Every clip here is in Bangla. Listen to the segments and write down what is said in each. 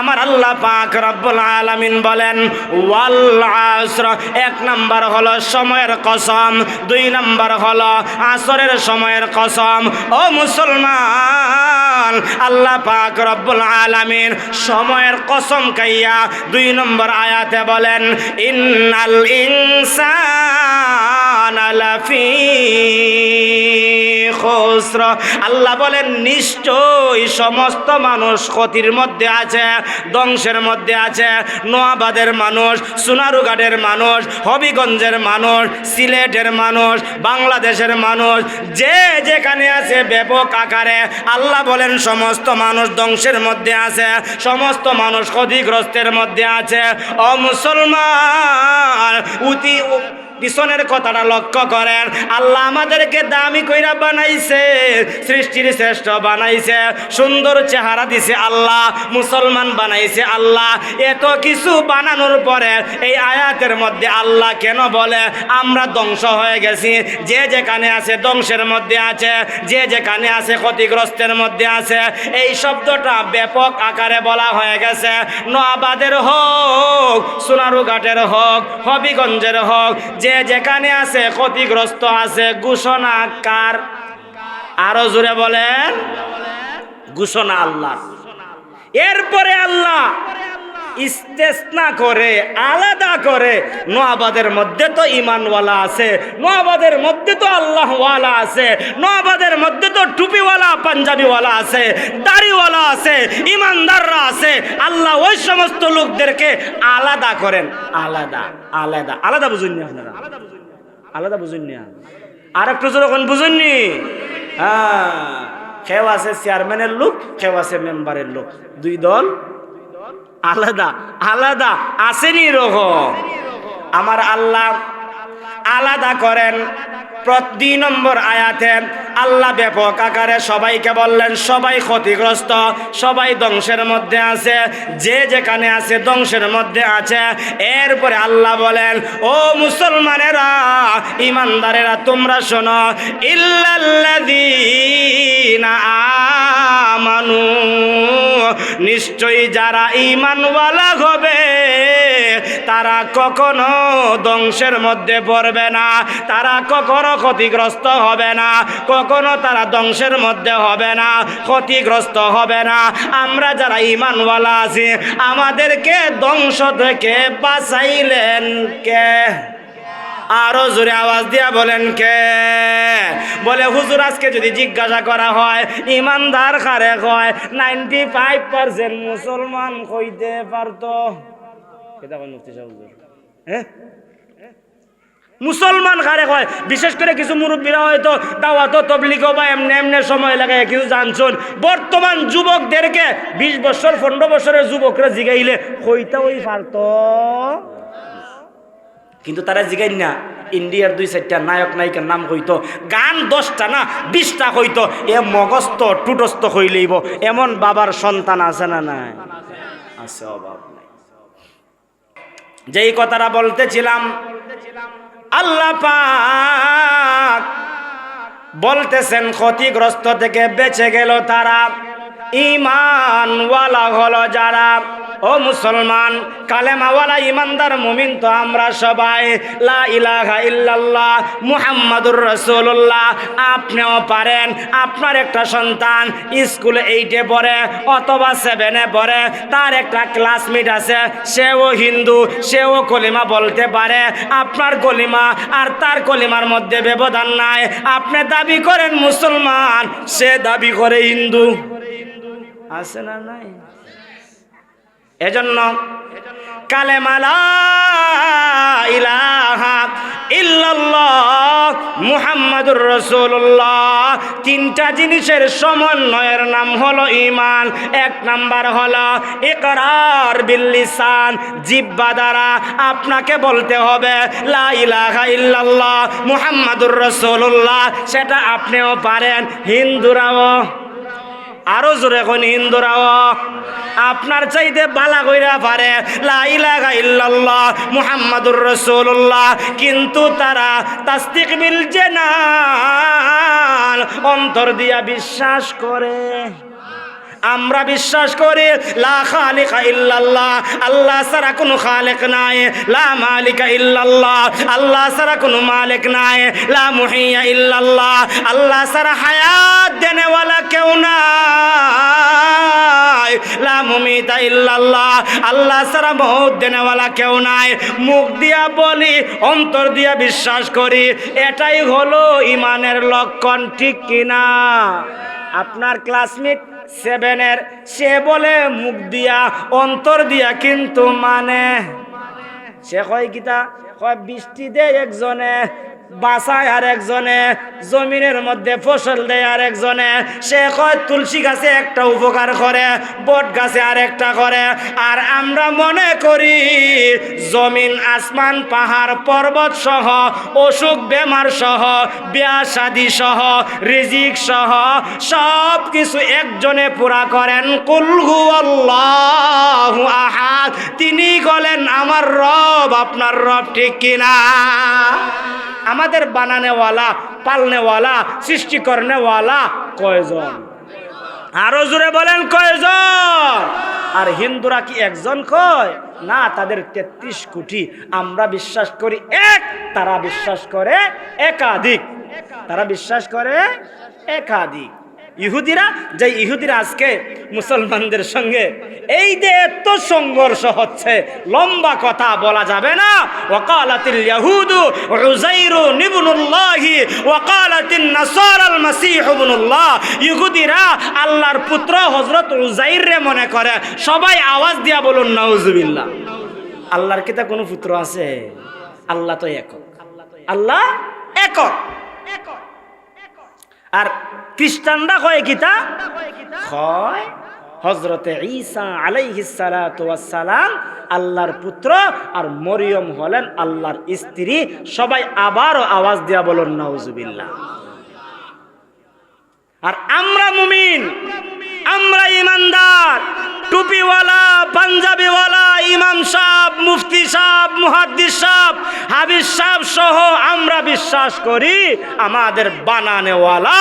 আমার আল্লাহ পাক রব্বুল আলামিন বলেন, ওয়াল আসর। এক নাম্বার হলো সময়ের কসম, দুই নাম্বার হলো আসরের সময়ের কসম। ও মুসলমান, আল্লাহ পাক রব্বুল আলামিন সময়ের কসম কাইয়া দুই নম্বর আয়াতে বলেন, ইন্নাল ইনসান লাফি আল্লাহ বলেন, নিশ্চয়ই সমস্ত মানুষ ক্ষতির মধ্যে আছে, ধ্বংসের মধ্যে আছে। নোয়াবাদের মানুষ সোনারুঘাটের মানুষ, হবিগঞ্জের মানুষ, সিলেটের মানুষ, বাংলাদেশের মানুষ, যে যেখানে আছে ব্যাপক আকারে আল্লাহ বলেন, সমস্ত মানুষ ধ্বংসের মধ্যে আছে, সমস্ত মানুষ ক্ষতিগ্রস্তের মধ্যে আছে। ও মুসলমান, উতি পিছনের কথাটা লক্ষ্য করেন। আল্লাহ আমাদেরকে দামি কইরা বানাইছে, সৃষ্টির শ্রেষ্ঠ বানাইছে, সুন্দর চেহারা দিছে আল্লাহ, মুসলমান বানাইছে আল্লাহ। এত কিছু বানানোর পরে এই আয়াতের মধ্যে আল্লাহ কেন বলে, আমরা ধ্বংস হয়ে গেছি। যে যেখানে আছে ধ্বংসের মধ্যে আছে, যে যেখানে আছে ক্ষতিগ্রস্তের মধ্যে আছে। এই শব্দটা ব্যাপক আকারে বলা হয়ে গেছে। নোয়াবাদের হোক, সোনারুঘাটের হোক, হবিগঞ্জের হোক, যে যেখানে আছে ক্ষতিগ্রস্ত আছে ঘোষণা কার? আরও জোরে বলেন। ঘোষণা আল্লাহ এরপরে আল্লাহ ইস্তেসনা করে, আলাদা করে। নোয়াবাদের মধ্যে তো ইমানওয়ালা আছে নোয়াবাদের মধ্যে তো আল্লাহওয়ালা আছে নোয়াবাদের মধ্যে তো টুপিওয়ালা, পাঞ্জাবিওয়ালা আছে, দাড়িওয়ালা আছে ইমানদাররা আছে। আল্লাহ ওই সমস্ত লোকদেরকে আলাদা করেন। আলাদা আলাদা। আলাদা বুঝুন আপনারা? আলাদা বুঝুন আর একটু যখন বুঝুননি হ্যাঁ কেউ আছে চেয়ারম্যানের লোক, কেউ আছে মেম্বারের লোক। দুই দল আলাদা আলাদা আসেনি রকম। আমার আল্লাহ আলাদা করেন। দুই নম্বর আয়াতে আল্লাহ ব্যাপক আকারে সবাইকে বললেন, সবাই ক্ষতিগ্রস্ত, সবাই ধ্বংসের মধ্যে আছে, যে যেখানে আছে ধ্বংসের মধ্যে আছে। এরপরে আল্লাহ বলেন, ও মুসলমানেরা, ইমানদারেরা, তোমরা শোনো, ইল্লাল্লাযীনা আমানু। নিশ্চয়ই যারা ইমানওয়ালা হবে, তারা কখনো ধ্বংসের মধ্যে পড়বে না, তারা কখনো ক্ষতিগ্রস্ত হবে না, কখনো তারা ধ্বংসের মধ্যে হবে না, ক্ষতিগ্রস্ত হবে না। আমরা যারা ইমানওয়ালা আছি, আমাদেরকে ধ্বংস থেকে বাঁচাইলেন কে? আরও জোরে আওয়াজ দিয়া বলেন কে? বলে, হুজুর, আজকে যদি জিজ্ঞাসা করা হয়, ইমানদার খারে হয় নাইনটি ফাইভ পার্সেন্ট মুসলমান কইতে পারতো। হ্যাঁ? মুসলমান কারে কয় বিশেষ করে কিছু মুরব্বীরা হয়তো দাওয়াত তবলিগ বা এমনি এমনি সময় লাগে, কিছু জানছুন। বর্তমান যুবকদেরকে বিশ বছর, পনেরো বছরের যুবকরা জিগাইলে, কইতা ওই পারত কিন্তু তারা জিগাই না। ইন্ডিয়ার দুই চারটা নায়ক, নায়িকার নাম হইতো গান দশটা না, বিশটা হইতো এ মগস্ত টুটস্ত হইলেইব এমন বাবার সন্তান আছে না নাই? আছে অভাব নাই। যেই কথাটা বলতেছিলাম আল্লাহ পাক বলতেছেন ক্ষতিগ্রস্ত থেকে বেঁচে গেল তারা। ইমানওয়ালা হলো যারা ও মুসলমান, কালেমাওয়ালা ইমানদার মুমিন তো আমরা সবাই। লা ইলাহা ইল্লাল্লাহ, মুহাম্মাদুর রাসূলুল্লাহ। আপনিও পারেন, আপনার একটা সন্তান স্কুলে এইটে পড়ে অথবা সেভেনে পড়ে, তার একটা ক্লাসমেট আছে, সেও হিন্দু, সেও কলিমা বলতে পারে। আপনার কলিমা আর তার কলিমার মধ্যে ব্যবধান নাই। আপনি দাবি করেন মুসলমান, সে দাবি করে হিন্দু। আছে না নাই? এজন্য কালেমালা ইলাহা ইল্লাল্লাহ মুহাম্মাদুর রাসূলুল্লাহ। তিনটা জিনিসের সমন্বয়ের নাম হলো ইমান এক নাম্বার হলো ইকরার বিল লিসান জিহ্বা দ্বারা আপনাকে বলতে হবে, লা ইলাহা ইল্লাল্লাহ মুহাম্মাদুর রাসূলুল্লাহ। সেটা আপনিও পারেন, হিন্দুরাও আরও জোরে এখন হিন্দুরাও, আপনার চাইতে বালা কইরা পারে, লা ইলাহা ইল্লাল্লাহ মুহাম্মাদুর রাসূলুল্লাহ, কিন্তু তারা তাসদিক বিল জানান অন্তর দিয়া বিশ্বাস করে। আমরা বিশ্বাস করি, লা খালিকা ইল্লাল্লাহ, আল্লাহ ছাড়া কোনো খালেক নাই, লা মালিকা ইল্লাল্লাহ, আল্লাহ ছাড়া কোনো মালিক নাই, লা মুহিয়া ইল্লাল্লাহ, আল্লাহ ছাড়া হায়াত দেনেওয়ালা কেউ নাই। ইল্লাল্লাহ, আল্লাহ ছাড়া মৌত দেনেওয়ালা কেউ নাই। মুখ দিয়া বলি, অন্তর দিয়া বিশ্বাস করি, এটাই হলো ইমানের লক্ষণ, ঠিক কিনা আপনার ক্লাসমেট সেভেনের সে বলে মুখ দিয়া, অন্তর দিয়া কিন্তু মানে। সে কয় গীতা? কয়, বৃষ্টি দেয় একজনে। বাসায় আর একজনে জমিনের মধ্যে ফসল দেয় আর একজনে সে কয়, তুলসী গাছে একটা উপকার করে, বট গাছে আর একটা করে। আর আমরা মনে করি, জমিন, আসমান, পাহাড়, পর্বত সহ, অসুখ বেমার সহ, বিয়া শাদি সহ, রিজিক সহ সব কিছু একজনে পুরা করেন। কুলহু আল্লাহ আহাদ। তিনি বলেন, আমার রব আপনার রব ঠিক কিনা? আমাদের বানানেওয়ালা, পালনেওয়ালা সৃষ্টি করনেওয়ালা কয়জন? আরও জোরে বলেন কয়জন? আর হিন্দুরা কি একজন কয়? না, তাদের তেত্রিশ কোটি। আমরা বিশ্বাস করি এক, তারা বিশ্বাস করে একাধিক। তারা বিশ্বাস করে একাধিক। ইহুদিরা, যে ইহুদিরা আজকে মুসলমানদের সঙ্গে, এই যে এত সংঘর্ষ হচ্ছে, লম্বা কথা বলা যাবে না। ওয়াকালাতিল ইয়াহুদু উযাইরু ইবনুল্লাহি ওয়াকালাতিন নাসারাল মাসীহ ইবনুল্লাহ। ইহুদিরা আল্লাহর পুত্র হযরত উযাইর রে মনে করে, সবাই আওয়াজ দিয়া বলুন, নাউজুবিল্লাহ। আল্লাহর কি তা কোনো পুত্র আছে? আল্লাহ তো একক। আল্লাহ একক। আর খ্রিস্টানরা কয় কিতা কয়? হজরতে ঈসা আলাইহিস সালাতু ওয়াস সালাম আল্লাহর পুত্র আর মরিয়ম হলেন আল্লাহর স্ত্রী। সবাই আবারও আওয়াজ দিয়া বলুন, নাউজুবিল্লাহ। আর আমরা মুমিন, আমরা ইমানদার, টুপিওয়ালা, পাঞ্জাবিওয়ালা, ইমাম সাহ মুফতি সাহ মুহাদ্দিস সাহ হাবিজ সাহ সহ আমরা বিশ্বাস করি আমাদের বানানেওয়ালা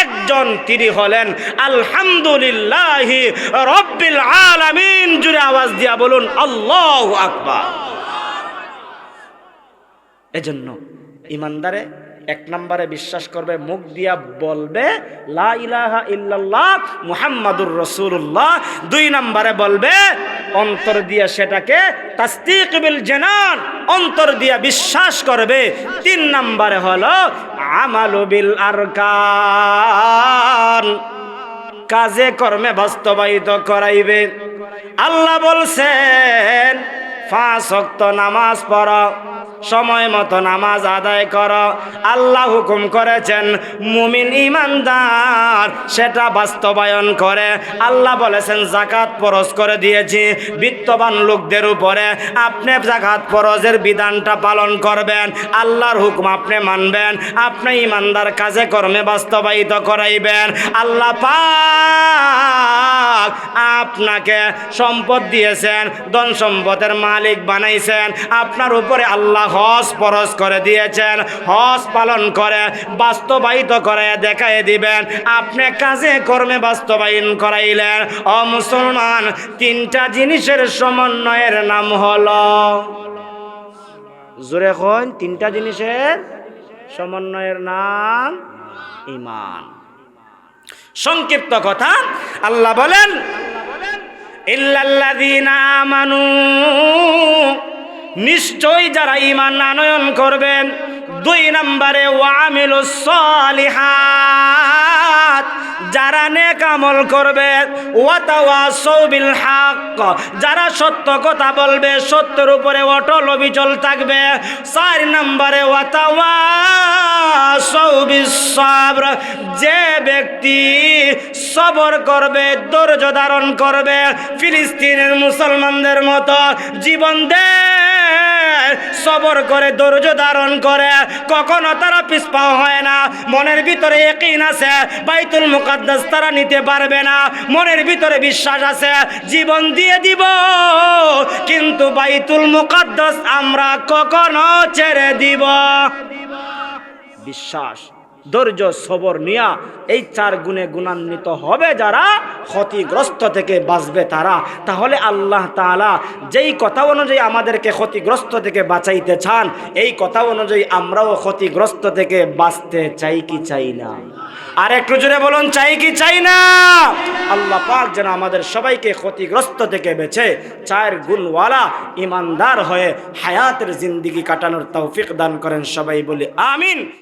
একজন তিনি হলেন আলহামদুলিল্লাহ রব্বিল আলামিন। জুড়ে আওয়াজ দিয়া বলুন, আল্লাহ আকবার। এজন্য ইমানদারে এক নম্বরে বিশ্বাস করবে, মুখ দিয়া বলবে, লা ইলাহা ইল্লাল্লাহ মুহাম্মাদুর রাসূলুল্লাহ। দুই নম্বরে বলবে, অন্তর দিয়া সেটাকে তাসদিক বিল জানান। অন্তর দিয়া বিশ্বাস করবে। তিন নম্বরে হলো, আমালু বিল আরকান। কাজে কর্মে বাস্তবায়িত করাইবে। আল্লাহ বলছেন ওয়াক্ত নামাজ পড়ো সময় মতো নামাজ আদায় কর। আল্লাহ হুকুম করেছেন, মুমিন ইমানদার, সেটা বাস্তবায়ন করে। আল্লাহ বলেছেন জাকাত ফরজ করে দিয়েছি, বিত্তবান লোকদের উপরে আপনি জাকাত ফরজের বিধানটা পালন করবেন। আল্লাহর হুকুম আপনি মানবেন, আপনি ইমানদার কাজে কর্মে বাস্তবায়িত করাইবেন। আল্লাহ পাক আপনাকে সম্পদ দিয়েছেন, ধন সম্পদের মালিক বানাইছেন, আপনার উপরে আল্লাহ হজ ফরজ করে দিয়েছেন, হজ পালন করে, বাস্তবায়িত করে দেখাই দিবেন। আপনি কাজে কর্মে বাস্তবায়ন করাইলেন। অ মুসলমান, তিনটা জিনিসের সমন্বয়ের নাম হলো জোরে কন তিনটা জিনিসের সমন্বয়ের নাম ইমান। সংক্ষিপ্ত কথা আল্লাহ বলেন আমানু। নিশ্চয়ই যারা ইমান আনয়ন করবেন দুই নম্বরে ওয়ামিলুস সালিহাত। যারা নেক আমল করবে বিল হক যারা সত্য কথা বলবে, সত্যের উপরে অটল অবিচল থাকবে। চার নম্বরে, ওয়াতাওয়াসাউ বিস সাবর যে ব্যক্তি সবর করবে, ধৈর্য ধারণ করবে, ফিলিস্তিনের মুসলমানদের মতো জীবন দেয়। সবর করে ধৈর্য ধারণ করে, কখনো তারা পিসপাও হয় না। মনের ভিতরে একই আছে, বাইতুল মুকাদ্দাস তারা নিতে পারবে না। মনের ভিতরে বিশ্বাস আছে, জীবন দিয়ে দিব, কিন্তু বাইতুল মুকাদ্দাস আমরা কখনো ছেড়ে দিব। বিশ্বাস। ধৈর্য, সবর নিয়া এই চার গুণে গুণান্বিত হবে যারা ক্ষতিগ্রস্ত থেকে বাঁচবে তারা। তাহলে আল্লাহ তাআলা যেই কথা অনুযায়ী আমাদেরকে ক্ষতিগ্রস্ত থেকে বাঁচাইতে চান, এই কথা অনুযায়ী আমরাও ক্ষতিগ্রস্ত থেকে বাঁচতে চাই কি চাই না? আর একটু জুড়ে বলুন, চাই কি চাই না? আল্লাহ পাক যেন আমাদের সবাইকে ক্ষতিগ্রস্ত থেকে বেছে চায়ের গুণওয়ালা ইমানদার হয়ে হায়াতের জিন্দিগি কাটানোর তৌফিক দান করেন সবাই বলি, আমিন।